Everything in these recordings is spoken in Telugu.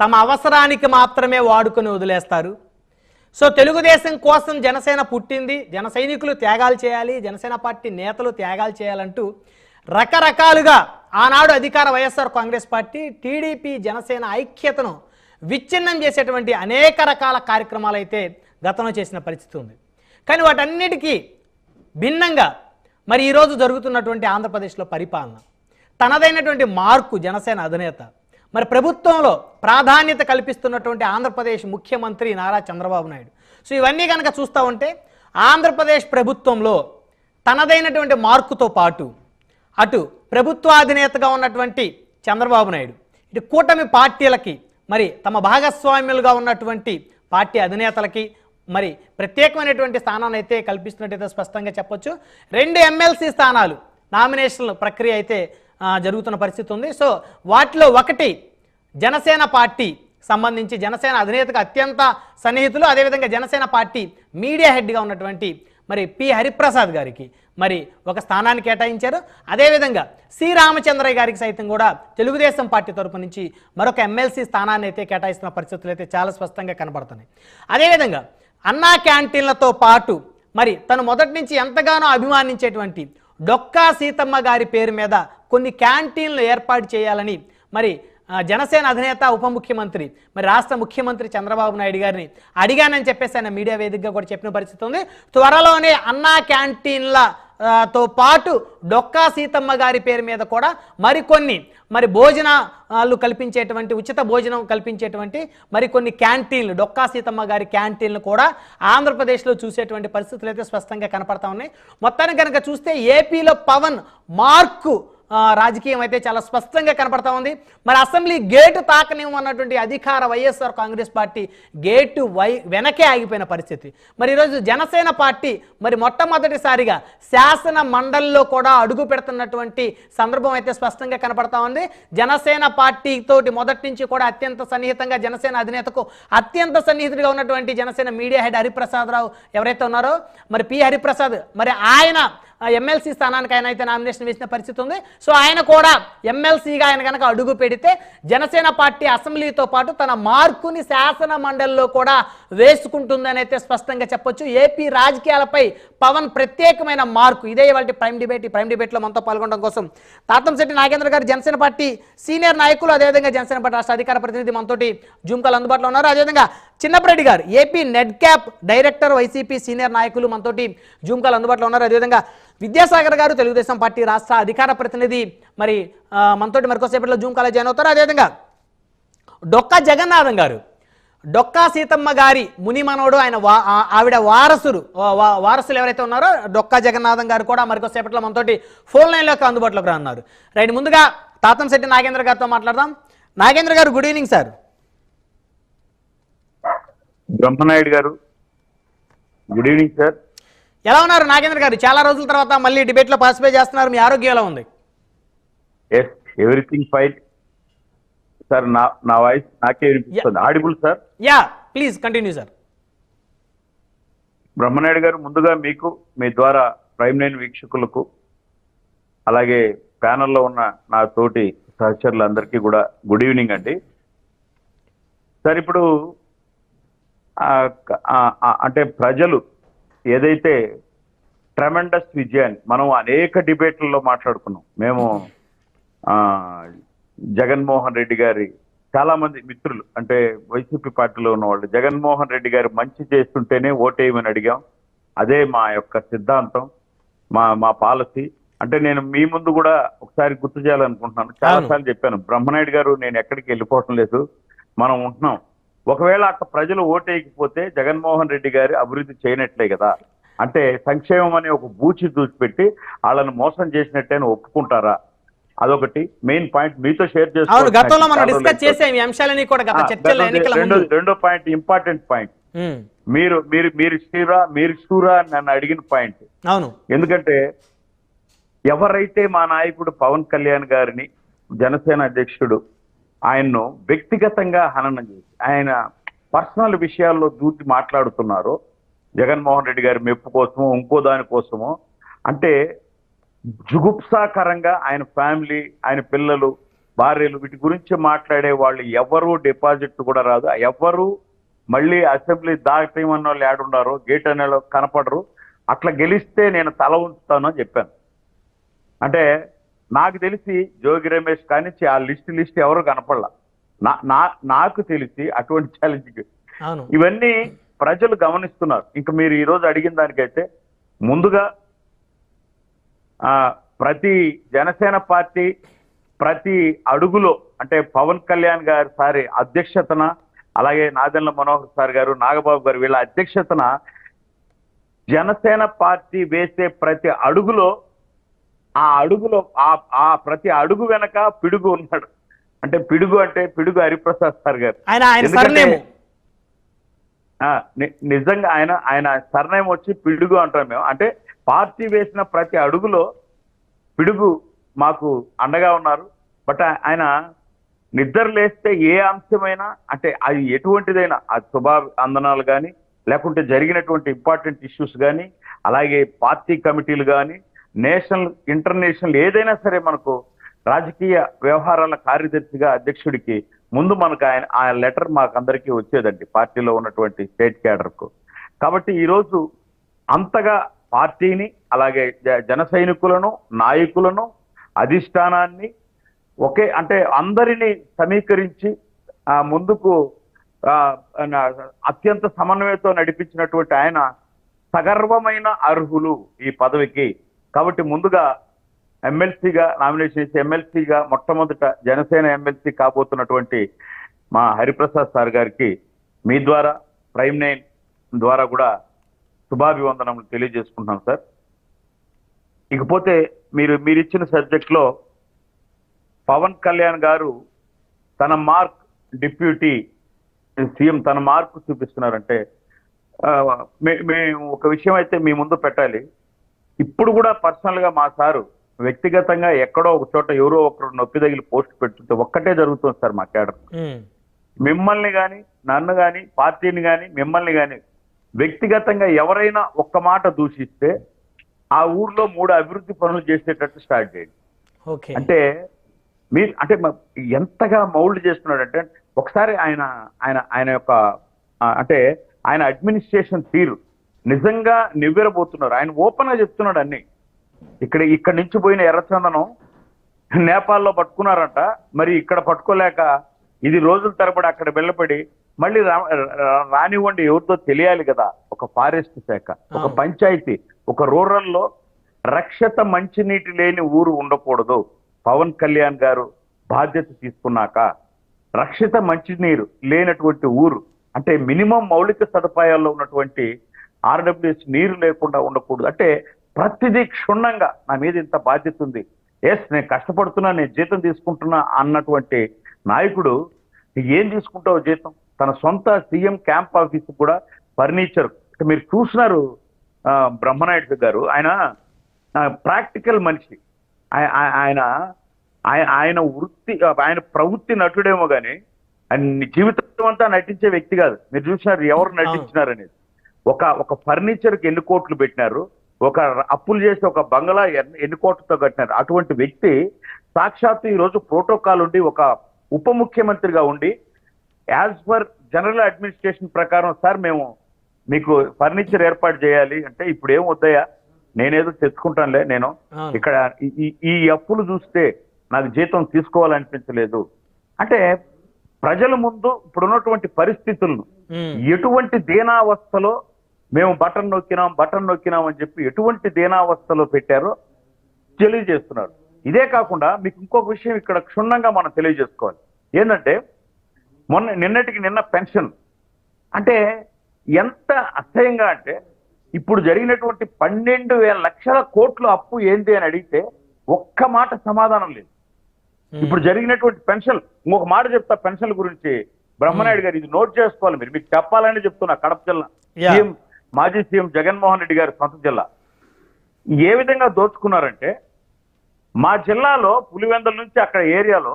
తమ అవసరానికి మాత్రమే వాడుకొని వదిలేస్తారు. సో తెలుగుదేశం కోసం జనసేన పుట్టింది. జన సైనికులు త్యాగాలు చేయాలి. జనసేన పార్టీ నేతలు త్యాగాలు చేయాలంటూ రకరకాలుగా ఆనాడు అధికార YSR Congress party TDP Janasena ఐక్యతను విచ్ఛిన్నం చేసేటువంటి అనేక రకాల కార్యక్రమాలు అయితే గతంలో చేసిన పరిస్థితి ఉంది. కానీ వాటన్నిటికీ భిన్నంగా మరి ఈరోజు జరుగుతున్నటువంటి ఆంధ్రప్రదేశ్లో పరిపాలన తనదైనటువంటి మార్కు జనసేన అధినేత మరి ప్రభుత్వంలో ప్రాధాన్యత కల్పిస్తున్నటువంటి ఆంధ్రప్రదేశ్ ముఖ్యమంత్రి నారా చంద్రబాబు నాయుడు. సో ఇవన్నీ కనుక చూస్తూ ఉంటే ఆంధ్రప్రదేశ్ ప్రభుత్వంలో తనదైనటువంటి మార్కుతో పాటు అటు ప్రభుత్వాధినేతగా ఉన్నటువంటి చంద్రబాబు నాయుడు ఇటు కూటమి పార్టీలకి మరి తమ భాగస్వామ్యులుగా ఉన్నటువంటి పార్టీ అధినేతలకి మరి ప్రత్యేకమైనటువంటి స్థానాన్ని అయితే కల్పిస్తున్నట్టయితే స్పష్టంగా చెప్పొచ్చు. రెండు ఎమ్మెల్సీ స్థానాలు నామినేషన్ ప్రక్రియ అయితే జరుగుతున్న పరిస్థితి ఉంది. సో వాటిలో ఒకటి జనసేన పార్టీ సంబంధించి జనసేన అధినేతకు అత్యంత సన్నిహితులు అదేవిధంగా జనసేన పార్టీ మీడియా హెడ్గా ఉన్నటువంటి మరి పి హరిప్రసాద్ గారికి మరి ఒక స్థానాన్ని కేటాయించారు. అదేవిధంగా సి రామచంద్రయ్య గారికి సైతం కూడా తెలుగుదేశం పార్టీ తరపు నుంచి మరొక ఎమ్మెల్సీ స్థానాన్ని అయితే కేటాయిస్తున్న పరిస్థితులు అయితే చాలా స్పష్టంగా కనబడుతున్నాయి. అదేవిధంగా అన్నా క్యాంటీన్లతో పాటు మరి తను మొదటి నుంచి ఎంతగానో అభిమానించేటువంటి డొక్కా సీతమ్మ గారి పేరు మీద కొన్ని క్యాంటీన్లు ఏర్పాటు చేయాలని మరి జనసేన అధినేత ఉప ముఖ్యమంత్రి మరి రాష్ట్ర ముఖ్యమంత్రి చంద్రబాబు నాయుడు గారిని అడిగానని చెప్పేసి ఆయన మీడియా వేదికగా కూడా చెప్పిన పరిస్థితి ఉంది. త్వరలోనే అన్నా క్యాంటీన్ల తో పాటు డొక్కా సీతమ్మ గారి పేరు మీద కూడా మరికొన్ని మరి భోజనాలు కల్పించేటువంటి ఉచిత భోజనం కల్పించేటువంటి మరికొన్ని క్యాంటీన్లు డొక్కా సీతమ్మ గారి క్యాంటీన్లు కూడా ఆంధ్రప్రదేశ్లో చూసేటువంటి పరిస్థితులు అయితే స్పష్టంగా కనపడతా ఉన్నాయి. మొత్తానికి కనుక చూస్తే ఏపీలో పవన్ మార్కు రాజకీయం అయితే చాలా స్పష్టంగా కనపడతా ఉంది. మరి అసెంబ్లీ గేటు తాకనివ్వన్నటువంటి అధికార వైఎస్ఆర్ కాంగ్రెస్ పార్టీ గేటు వై వెనకే ఆగిపోయిన పరిస్థితి. మరి ఈరోజు జనసేన పార్టీ మరి మొట్టమొదటిసారిగా శాసన మండలిలో కూడా అడుగు పెడుతున్నటువంటి సందర్భం అయితే స్పష్టంగా కనపడతా ఉంది. జనసేన పార్టీ తోటి మొదటి నుంచి కూడా అత్యంత సన్నిహితంగా జనసేన అధినేతకు అత్యంత సన్నిహితుడిగా ఉన్నటువంటి జనసేన మీడియా హెడ్ హరిప్రసాద్ రావు ఎవరైతే ఉన్నారో మరి పి హరిప్రసాద్ మరి ఆయన ఎమ్మెల్సీ స్థానానికి ఆయన అయితే నామినేషన్ వేసిన పరిస్థితి ఉంది. సో ఆయన కూడా ఎమ్మెల్సీగా ఆయన కనుక అడుగు పెడితే జనసేన పార్టీ అసెంబ్లీతో పాటు తన మార్కుని శాసన మండలిలో కూడా వేసుకుంటుందని అయితే స్పష్టంగా చెప్పొచ్చు. ఏపీ రాజకీయాలపై పవన్ ప్రత్యేకమైన మార్కు. ఇదే వాళ్ళ ప్రైమ్ డిబేట్. ఈ ప్రైమ్ డిబేట్లో మనతో పాల్గొనడం కోసం తాతంశెట్టి నాగేంద్ర గారు జనసేన పార్టీ సీనియర్ నాయకులు అదేవిధంగా జనసేన పార్టీ రాష్ట్ర అధికార ప్రతినిధి మనతోటి జూమ్ కాల్ అందుబాటులో ఉన్నారు. అదేవిధంగా చిన్నప్పరెడ్డి గారు AP NEDCAP director YCP senior నాయకులు మనతోటి జూమ్ కాల్ అందుబాటులో ఉన్నారు. అదేవిధంగా విద్యాసాగర్ గారు తెలుగుదేశం పార్టీ రాష్ట్ర అధికార ప్రతినిధి. మరి మనతోటి మరికొసేపట్లో జూమ్ కాల్ జాయిన్ అవుతారు. అదేవిధంగా డొక్కా జగన్నాథం గారు డొక్కా సీతమ్మ గారి ముని మనోడు ఆయన వా ఆవిడ వారసులు వారసులు ఎవరైతే ఉన్నారో డొక్కా జగన్నాథం గారు కూడా మరికొసేపట్లో మనతోటి ఫోన్ లైన్లోకి అందుబాటులోకి రానున్నారు రైట్ ముందుగా తాతంశెట్టి నాగేంద్ర గారితో మాట్లాడదాం. నాగేంద్ర గారు గుడ్ ఈవినింగ్ సార్. బ్రహ్మనాయుడు గారు. గుడ్ ఈవినింగ్ సార్ ఎలా ఉన్నారు నాగేంద్ర గారు? చాలా రోజుల తర్వాత మళ్ళీ డిబేట్లో పార్టిసిపేట్ చేస్తున్నారు. మీ ఆరోగ్యం ఎలా ఉంది? ఎస్ ఎవ్రీథింగ్ ఫైన్ సార్ నా నా వాయిస్ నాకే వినిపిస్తుంది. Audible sir ya please continue sir Brahmanaidu గారు ముందుగా మీకు మీ ద్వారా ప్రైమ్ నైన్ వీక్షకులకు అలాగే ప్యానల్లో ఉన్న నా తోటి సహచరులందరికీ కూడా గుడ్ ఈవినింగ్ అండి. సార్ ఇప్పుడు అంటే ప్రజలు ఏదైతే ట్రమెండస్ విజయాన్ని మనం అనేక డిబేట్లలో మాట్లాడుకున్నాం. మేము ఆ, జగన్మోహన్ రెడ్డి గారి చాలా మంది మిత్రులు అంటే వైసీపీ పార్టీలో ఉన్న వాళ్ళు జగన్మోహన్ రెడ్డి గారు మంచి చేస్తుంటేనే ఓటేయమని అడిగాం. అదే మా యొక్క సిద్ధాంతం మా మా పాలసీ. అంటే నేను మీ ముందు కూడా ఒకసారి గుర్తు చేయాలనుకుంటున్నాను. చాలా సార్లు చెప్పాను బ్రహ్మనాయుడు గారు నేను ఎక్కడికి వెళ్ళిపోవటం లేదు. మనం ఉంటున్నాం. ఒకవేళ అక్కడ ప్రజలు ఓటేయకపోతే జగన్మోహన్ రెడ్డి గారి అభివృద్ధి చేయనట్లే కదా. అంటే సంక్షేమం అనే ఒక బూచి దూచిపెట్టి వాళ్ళని మోసం చేసినట్టే ఒప్పుకుంటారా? అదొకటి. మెయిన్ పాయింట్ మీతో షేర్ అవును గతంలో మనం చేసుకోవాలి. డిస్కస్ చేసాం ఈ అంశాలని కూడా గత ఆ, చర్చల్లో ఎన్నికల రెండో ముందు. రెండో పాయింట్ ఇంపార్టెంట్ పాయింట్. మీరు మీరు మీరు షూరా మీరు షూరా అని నన్ను అడిగిన పాయింట్. అవును. ఎందుకంటే ఎవరైతే మా నాయకుడు పవన్ కళ్యాణ్ గారిని జనసేన అధ్యక్షుడు ఆయన్ను వ్యక్తిగతంగా హననం చేసి ఆయన పర్సనల్ విషయాల్లో దూచి మాట్లాడుతున్నారు. జగన్మోహన్ రెడ్డి గారి మెప్పు కోసమో ఇంకో దానికోసమో అంటే జుగుప్సాకరంగా ఆయన ఫ్యామిలీ ఆయన పిల్లలు భార్యలు వీటి గురించి మాట్లాడే వాళ్ళు ఎవరు డిపాజిట్ కూడా రాదు. ఎవరు మళ్ళీ అసెంబ్లీ దాటేయమన్న వాళ్ళు ఏడున్నారో గేట్ అనే వాళ్ళు కనపడరు. అట్లా గెలిస్తే నేను తల ఉంచుతాను అని చెప్పాను. అంటే నాకు తెలిసి జోగి రమేష్ కానిచ్చి ఆ లిస్ట్ లిస్ట్ ఎవరు కనపడలా. నా నాకు తెలిసి అటువంటి ఛాలెంజ్ ఇవన్నీ ప్రజలు గమనిస్తున్నారు. ఇంకా మీరు ఈ రోజు అడిగిన దానికైతే ముందుగా ఆ ప్రతి జనసేన పార్టీ ప్రతి అడుగులో అంటే పవన్ కళ్యాణ్ గారి సారి అధ్యక్షతన అలాగే నాదెండ్ల మనోహర్ సార్ గారు నాగబాబు గారు వీళ్ళ అధ్యక్షతన జనసేన పార్టీ వేసే ప్రతి అడుగులో ఆ అడుగులో ఆ ప్రతి అడుగు వెనక పిడుగు ఉన్నాడు. అంటే పిడుగు అంటే పిడుగు హరిప్రసాద్ సార్ గారు. ఆయన ఆయన ఎందుకంటే- సర్నేము. ఆ, ని- నిజంగా ఆయన ఆయన సర్నేమ్ వచ్చి పిడుగు అంటాం మేము. అంటే పార్టీ వేసిన ప్రతి అడుగులో పిడుగు మాకు అండగా ఉన్నారు. బట్ ఆ- ఆయన నిద్ర లేస్తే ఏ అంశమైనా అంటే అది ఎటువంటిదైనా అది శుభ అందనాలు కానీ లేకుంటే జరిగినటువంటి ఇంపార్టెంట్ ఇష్యూస్ కానీ అలాగే పార్టీ కమిటీలు కానీ నేషనల్ ఇంటర్నేషనల్ ఏదైనా సరే మనకు రాజకీయ వ్యవహారాల కార్యదర్శిగా అధ్యక్షుడికి ముందు మనకు ఆయన ఆ లెటర్ మాకు అందరికీ వచ్చేదండి పార్టీలో ఉన్నటువంటి స్టేట్ క్యాడర్కు. కాబట్టి ఈరోజు అంతగా పార్టీని అలాగే జన సైనికులను నాయకులను అధిష్టానాన్ని ఒకే అంటే అందరినీ సమీకరించి ఆ ముందుకు ఆ, అత్యంత సమన్వయంతో నడిపించినటువంటి ఆయన సగర్వమైన అర్హులు ఈ పదవికి. కాబట్టి ముందుగా ఎమ్మెల్సీగా నామినేషన్ చేసి ఎమ్మెల్సీగా మొట్టమొదట జనసేన ఎమ్మెల్సీ కాబోతున్నటువంటి మా హరిప్రసాద్ సార్ గారికి మీ ద్వారా ప్రైమ్ నైన్ ద్వారా కూడా శుభాభివందనములు తెలియజేసుకుంటున్నాం సార్. ఇకపోతే మీరు మీరు ఇచ్చిన పవన్ కళ్యాణ్ గారు తన మార్క్ డిప్యూటీ సీఎం తన మార్క్ చూపిస్తున్నారంటే మే- మేము ఒక విషయం అయితే మీ ముందు పెట్టాలి. ఇప్పుడు కూడా పర్సనల్గా మా సారు వ్యక్తిగతంగా ఎక్కడో ఒక చోట ఎవరో ఒకరు నొప్పి తగిలి పోస్ట్ పెడుతుంటే ఒక్కటే జరుగుతుంది సార్ మా కేడర్ మిమ్మల్ని కానీ నన్ను కానీ పార్టీని కానీ మిమ్మల్ని కానీ వ్యక్తిగతంగా ఎవరైనా ఒక్క మాట దూషిస్తే ఆ ఊర్లో మూడు అభివృద్ధి పనులు చేసేటట్టు స్టార్ట్ చేయండి. అంటే మీరు అంటే మ- ఎంతగా మౌల్డ్ చేస్తున్నాడు అంటే ఒకసారి ఆయన ఆయన ఆయన యొక్క అంటే ఆయన అడ్మినిస్ట్రేషన్ తీరు నిజంగా నివ్వెరబోతున్నారు. ఆయన ఓపెన్గా చెప్తున్నాడు అన్ని. ఇక్కడ ఇక్కడ నుంచి పోయిన ఎర్రచందనం నేపాల్లో పట్టుకున్నారంట. మరి ఇక్కడ పట్టుకోలేక ఇది రోజుల తరబడి అక్కడ వెళ్ళబడి మళ్ళీ రానివ్వండి ఎవరితో తెలియాలి కదా. ఒక ఫారెస్ట్ శాఖ ఒక. పంచాయతీ ఒక రూరల్లో రక్షత మంచినీటి లేని ఊరు ఉండకూడదు. పవన్ కళ్యాణ్ గారు బాధ్యత తీసుకున్నాక రక్షిత మంచినీరు లేనటువంటి ఊరు అంటే మినిమం మౌలిక సదుపాయాల్లో ఉన్నటువంటి ఆర్డబ్ల్యూఎస్ నీరు లేకుండా ఉండకూడదు. అంటే ప్రతిదీ క్షుణ్ణంగా నా మీద ఇంత బాధ్యత ఉంది. ఎస్ నేను కష్టపడుతున్నా నేను జీతం తీసుకుంటున్నా అన్నటువంటి నాయకుడు ఏం తీసుకుంటావు జీతం? తన సొంత సీఎం క్యాంప్ ఆఫీస్ కూడా ఫర్నిచర్. మీరు చూసినారు బ్రహ్మనాయుడు గారు. ఆయన ప్రాక్టికల్ మనిషి. ఆయ- ఆయ- ఆయన ఆయ- ఆయన వృత్తి ఆయన ప్రవృత్తి నటుడేమో కానీ ఆయన జీవితం అంతా నటించే వ్యక్తి కాదు. మీరు చూసినారు ఎవరు నటించినారు అనేది ఒక ఒక ఫర్నిచర్కి ఎన్ని కోట్లు పెట్టినారు? ఒక అప్పులు చేసి ఒక బంగళా ఎన్ని కోట్లతో కట్టినారు. అటువంటి వ్యక్తి సాక్షాత్తు ఈ రోజు ప్రోటోకాల్ ఉండి ఒక ఉప ముఖ్యమంత్రిగా ఉండి యాజ్ పర్ జనరల్ అడ్మినిస్ట్రేషన్ ప్రకారం సార్ మేము మీకు ఫర్నిచర్ ఏర్పాటు చేయాలి. అంటే ఇప్పుడు ఏం వద్దయ్యా? నేనేదో తెచ్చుకుంటానులే నేను. ఇక్కడ ఈ- అప్పులు చూస్తే నాకు జీతం తీసుకోవాలనిపించలేదు. అంటే ప్రజల ముందు ఇప్పుడున్నటువంటి పరిస్థితులను ఎటువంటి దీనావస్థలో మేము బటన్ నొక్కినాం బటన్ నొక్కినాం అని చెప్పి ఎటువంటి దీనావస్థలో పెట్టారో తెలియజేస్తున్నారు. ఇదే కాకుండా మీకు ఇంకొక విషయం ఇక్కడ క్షుణ్ణంగా మనం తెలియజేసుకోవాలి. ఏంటంటే మొన్న నిన్నటికి నిన్న పెన్షన్. అంటే ఎంత అసహ్యంగా అంటే ఇప్పుడు జరిగినటువంటి పన్నెండు వేల లక్షల కోట్ల అప్పు ఏంటి అని అడిగితే ఒక్క మాట సమాధానం లేదు. ఉమ్, ఇప్పుడు జరిగినటువంటి పెన్షన్ ఇంకొక మాట చెప్తా పెన్షన్ గురించి బ్రహ్మనాయుడు గారు ఇది నోట్ చేసుకోవాలి మీరు. మీకు చెప్పాలని చెప్తున్నా కడప జిల్లా. మాజీ సీఎం జగన్మోహన్ రెడ్డి గారి సొంత జిల్లా. ఏ విధంగా దోచుకున్నారంటే మా జిల్లాలో పులివెందల నుంచి అక్కడ ఏరియాలో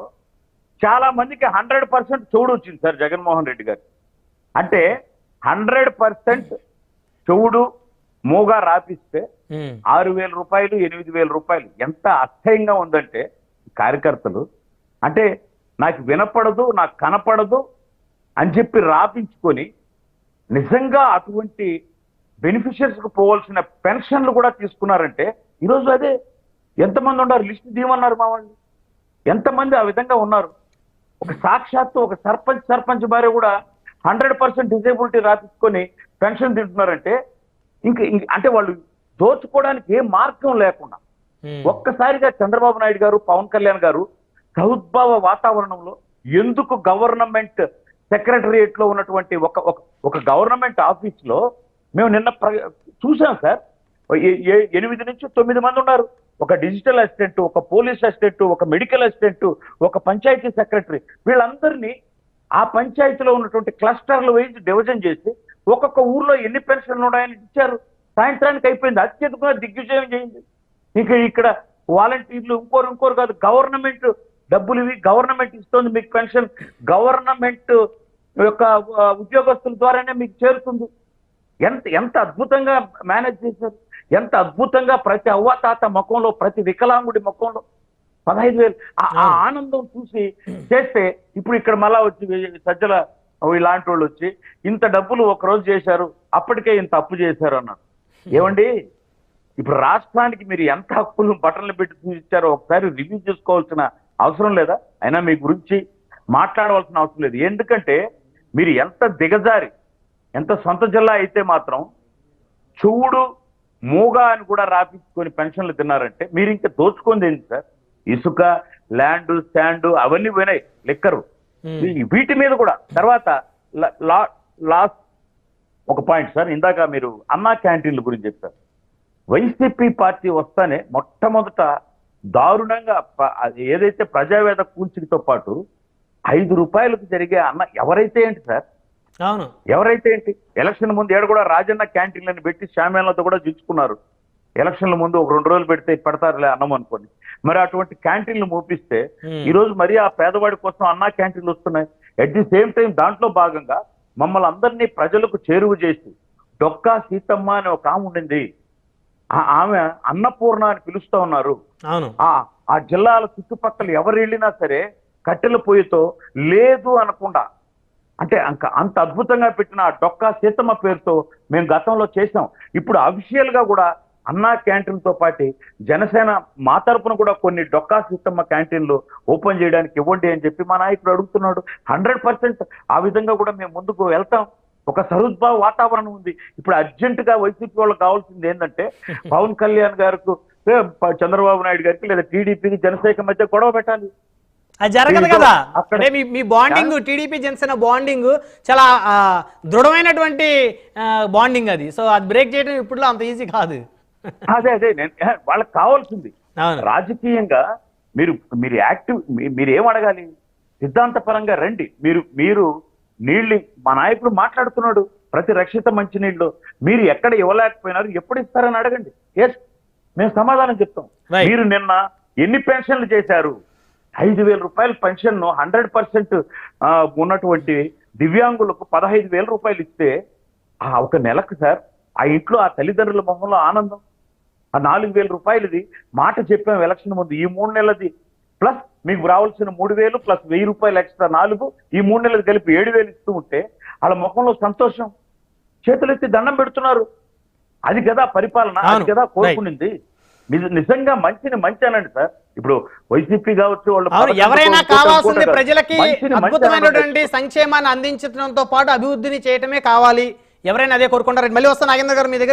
చాలా మందికి హండ్రెడ్ పర్సెంట్ చెవుడు వచ్చింది సార్ జగన్మోహన్ రెడ్డి గారు. అంటే హండ్రెడ్ పర్సెంట్ చెవుడు మూగా రాపిస్తే ఆరు వేల రూపాయలు ఎనిమిది వేల రూపాయలు ఎంత అసహ్యంగా ఉందంటే కార్యకర్తలు. అంటే నాకు వినపడదు నాకు కనపడదు అని చెప్పి రాపించుకొని నిజంగా అటువంటి బెనిఫిషియర్స్కి పోవాల్సిన పెన్షన్లు కూడా తీసుకున్నారంటే ఈరోజు అదే ఎంతమంది ఉన్నారు? లిస్ట్ తీయమన్నారు మా వాళ్ళు ఎంతమంది ఆ విధంగా ఉన్నారు? ఒక సాక్షాత్తు ఒక సర్పంచ్ సర్పంచ్ భార్య కూడా హండ్రెడ్ పర్సెంట్ డిజేబిలిటీ రాపించుకొని పెన్షన్ తింటున్నారంటే ఇంక అంటే వాళ్ళు దోచుకోవడానికి ఏ మార్గం లేకుండా. ఒక్కసారిగా చంద్రబాబు నాయుడు గారు పవన్ కళ్యాణ్ గారు సౌద్భావ వాతావరణంలో ఎందుకు గవర్నమెంట్ సెక్రటరియట్లో ఉన్నటువంటి ఒక- ఒక గవర్నమెంట్ ఆఫీస్లో మేము నిన్న ప్ర- చూసాం సార్. ఎనిమిది నుంచి తొమ్మిది మంది ఉన్నారు. ఒక డిజిటల్ అసిస్టెంట్ ఒక పోలీస్ అసిస్టెంట్ ఒక మెడికల్ అసిస్టెంట్ ఒక పంచాయతీ సెక్రటరీ. వీళ్ళందరినీ ఆ పంచాయతీలో ఉన్నటువంటి క్లస్టర్లు వైజ్ డివిజన్ చేసి ఒక్కొక్క ఊర్లో ఎన్ని పెన్షన్లు ఉన్నాయని ఇచ్చారు. సాయంత్రానికి అయిపోయింది. అత్యధికంగా దిగ్విజయం చేయింది. ఇక ఇక్కడ వాలంటీర్లు ఇంకోరు ఇంకోరు కాదు. గవర్నమెంట్ డబ్బులు ఇవి. గవర్నమెంట్ ఇస్తుంది మీకు పెన్షన్. గవర్నమెంట్ యొక్క ఉద్యోగస్తుల ద్వారానే మీకు చేరుతుంది. ఎంత ఎంత అద్భుతంగా మేనేజ్ చేశారు? ఎంత అద్భుతంగా ప్రతి అవ్వాతాత ముఖంలో ప్రతి వికలాంగుడి ముఖంలో? పదహైదు వేలు. ఆ- ఆ ఆనందం చూసి చేస్తే ఇప్పుడు ఇక్కడ మళ్ళా వచ్చి సజ్జల ఇలాంటి వాళ్ళు వచ్చి ఇంత డబ్బులు ఒక రోజు చేశారు అప్పటికే ఇంత అప్పు చేశారు అన్నారు. ఏమండి? ఇప్పుడు రాష్ట్రానికి మీరు ఎంత హక్కులు బటన్లు పెట్టి చూపించారో ఒకసారి రివ్యూ చేసుకోవాల్సిన అవసరం లేదా? అయినా మీ గురించి మాట్లాడవలసిన అవసరం లేదు. ఎందుకంటే మీరు ఎంత దిగజారి ఎంత సొంత జిల్లా అయితే మాత్రం చూడు మూగా అని కూడా రాపించుకొని పెన్షన్లు తిన్నారంటే మీరు ఇంకా దోచుకుంది ఏంటి సార్? ఇసుక ల్యాండ్ స్టాండ్ అవన్నీ పోయినాయి లెక్కరు. వీటి మీద కూడా. తర్వాత లాస్ట్ ఒక పాయింట్ సార్ ఇందాక మీరు అన్నా క్యాంటీన్ల గురించి చెప్పారు. వైసీపీ పార్టీ వస్తానే మొట్టమొదట దారుణంగా ఏదైతే ప్రజావేద కూల్చికతో పాటు ఐదు రూపాయలకు జరిగే అన్న ఎవరైతే ఏంటి సార్? అవును. ఎవరైతే ఏంటి? ఎలక్షన్ ముందు ఏడు కూడా రాజన్న క్యాంటీన్లను పెట్టి శామ్యాలతో కూడా దించుకున్నారు ఎలక్షన్ల ముందు ఒక రెండు రోజులు పెడితే పెడతారులే అన్నం అనుకోండి మరి అటువంటి క్యాంటీన్లు మూపిస్తే. ఈ రోజు మరి ఆ పేదవాడి కోసం అన్నా క్యాంటీన్లు వస్తున్నాయి. అట్ ది సేమ్ టైం దాంట్లో భాగంగా మమ్మల్ని అందరినీ ప్రజలకు చేరువ చేసి డొక్కా సీతమ్మ అనే ఒక ఆమె ఉండింది. ఆ- ఆమె అన్నపూర్ణ అని పిలుస్తా ఉన్నారు. ఆ జిల్లాల చుట్టుపక్కల ఎవరు వెళ్ళినా సరే కట్టెల పొయ్యితో లేదు అనకుండా అంటే అంక అంత అద్భుతంగా పెట్టిన ఆ డొక్కా సీతమ్మ పేరుతో మేము గతంలో చేసాం ఇప్పుడు అఫీషియల్గా కూడా అన్నా క్యాంటీన్తో పాటు జనసేన మా తరపున కూడా కొన్ని డొక్కా సీతమ్మ క్యాంటీన్లు ఓపెన్ చేయడానికి ఇవ్వండి అని చెప్పి మా నాయకుడు అడుగుతున్నాడు. హండ్రెడ్ పర్సెంట్ ఆ విధంగా కూడా మేము ముందుకు వెళ్తాం. ఒక సరుద్భావ వాతావరణం ఉంది. ఇప్పుడు అర్జెంట్గా వైసీపీ వాళ్ళకి కావాల్సింది ఏంటంటే పవన్ కళ్యాణ్ గారికి చంద్రబాబు నాయుడు గారికి లేదా టీడీపీకి జనసేన మధ్య గొడవ పెట్టాలి. అది జరగదు కదా. అక్కడ- అంటే మీ మీ బాండింగ్ టీడీపీ జనసేన బాండింగ్ చాలా దృఢమైనటువంటి బాండింగ్ అది. సో అది బ్రేక్ చేయడం ఇప్పుడు అంత ఈజీ కాదు. అదే అదే నేను వాళ్ళకి కావాల్సింది. రాజకీయంగా మీరు మీరు యాక్టివ్ మీరు ఏం అడగాలి? సిద్ధాంతపరంగా రండి. మీరు మీరు నీళ్ళు మా నాయకుడు మాట్లాడుతున్నాడు. ప్రతి రక్షిత మంచినీళ్ళు మీరు ఎక్కడ ఇవ్వలేకపోయినారు ఎప్పుడు ఇస్తారని అడగండి. ఎస్ మేము సమాధానం చెప్తాం. మీరు నిన్న ఎన్ని పెన్షన్లు చేశారు? ఐదు వేల రూపాయల పెన్షన్ హండ్రెడ్ పర్సెంట్ ఉన్నటువంటి దివ్యాంగులకు పదహైదు వేల రూపాయలు ఇస్తే ఆ ఒక నెలకు సార్ ఆ ఇంట్లో ఆ తల్లిదండ్రుల మొహంలో ఆనందం. ఆ నాలుగు వేల రూపాయలది మాట చెప్పాం ఎలక్షన్ ముందు ఈ మూడు నెలలది. ప్లస్ మీకు రావాల్సిన మూడు వేలు ప్లస్ వెయ్యి రూపాయలు ఎక్స్ట్రా నాలుగు ఈ మూడు నెలలు కలిపి ఏడు వేలు ఇస్తూ ఉంటే వాళ్ళ ముఖంలో సంతోషం. చేతులెత్తి దండం పెడుతున్నారు. అది కదా పరిపాలన అది కదా. కోరుకునింది. నిజ- నిజంగా మంచిని మంచి అనండి సార్. ఇప్పుడు వైసీపీ కావచ్చు వాళ్ళు ఎవరైనా కావాల్సింది. ప్రజలకి అద్భుతమైనటువంటి. సంక్షేమాన్ని అందించడంతో పాటు అభివృద్ధిని చేయటమే కావాలి ఎవరైనా అదే కోరుకుంటారు మళ్ళీ వస్తాను నాగేంద్ర గారు మీ దగ్గర